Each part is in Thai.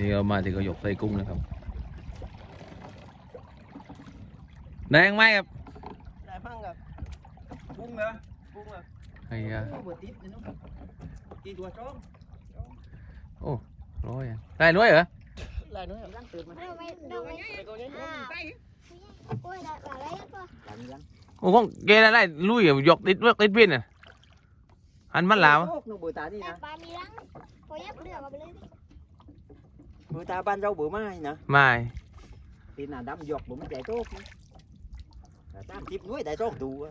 นี่เอามาถึงก็หยกไส้กุ้งนะครับแดงไหมครับ ได้พังครับกุ้งเหรอกุ้งเหรอไอ้ยาตีตัวจ้องโอ้ ร้อยได้ร้อยเหรอได้ร้อยร่งตื่นมาเราไม่เราไม่ไปก่อนยังไปโอ้ยได้อะไรก็โอ้ของแกได้ได้ลุยหยกติดเลือกติดเพี้ยนอ่ะอันมันลาวโอ้หนมบุตาดีนะปลามีรังโอ้ยเลือกเอาไปเลย người ta ban rau bữa mai nè mai thì là đâm giọt bụng chạy tốt ta tiếp núi đại rau đủ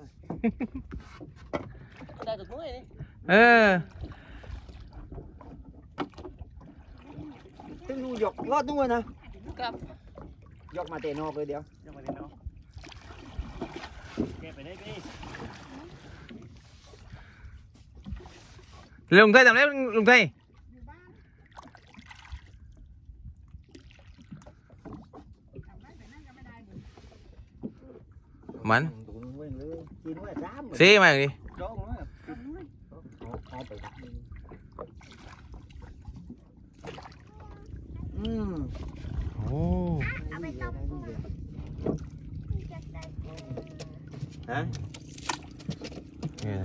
đây được núi đi ờ tức nu giọt lót nuôi nè giọt mà tè no rồi đéo giọt mà tè no kẹp ở đây đi lùng thay làm lép lùng thay มันซีมาดิอืมโอ้ฮะเนี่ย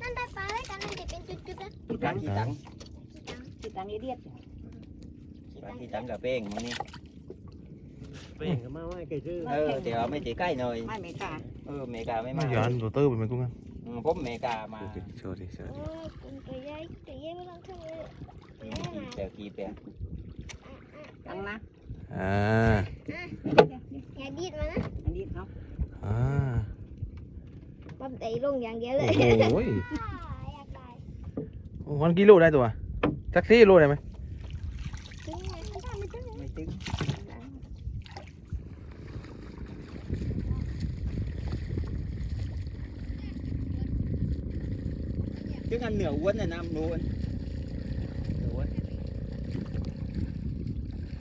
นั่นได้ปลาเลยกันนั่นจะเป็นจุดๆนะกี่ตังกี่ตังกี่ตังกี่ตังเรียกกี่ตังกี่ตังกับเป้งมันนี่ไปเห็นกับมาไม่เคยซื้อเออเดี๋ยวไม่ตีใกล้หน่อยไม่เมกาเออเมกาไม่มา Jangan tuh tuh bimbing kan. อืมผมเมกามา Oke, sorry, โอ้คุณตัวยายตัวยายไม้องทำเกี่เปียตังนะ Ah, อย่าดีดมานะอันดี้เขา ah. ปั๊มใจลงอย่างเดียวเลย โอ้ยอยากตายวันกิโลได้ตัวแท็กซีู่ลได้ไหม chứ ăn nửa uốn là năm luôn nửa uốn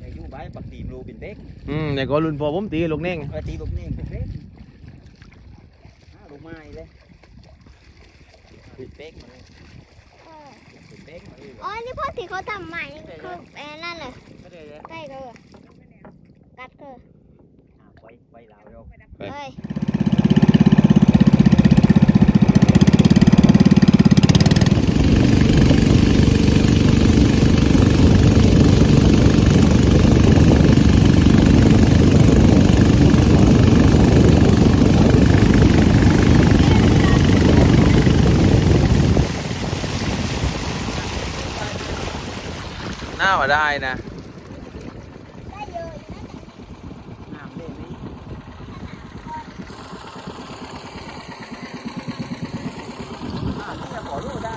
này chú bái bạc tìm luôn biển bếp อืมเดี๋ยวก็ลุนพอผมตีลูกเน่ง và tìm bụng nền biển bếp đồ mai lên biển bếp mà lên biển bếp mà lên อ๋อนี่พ่อที่เขาทำใหม่คือเอ็นั่นเลย cái đây đấy ใกล้ก็กัดเกอ à, quay quay lại đâu เฮ้ยอะได้นะอ่านี่จขอรูปได้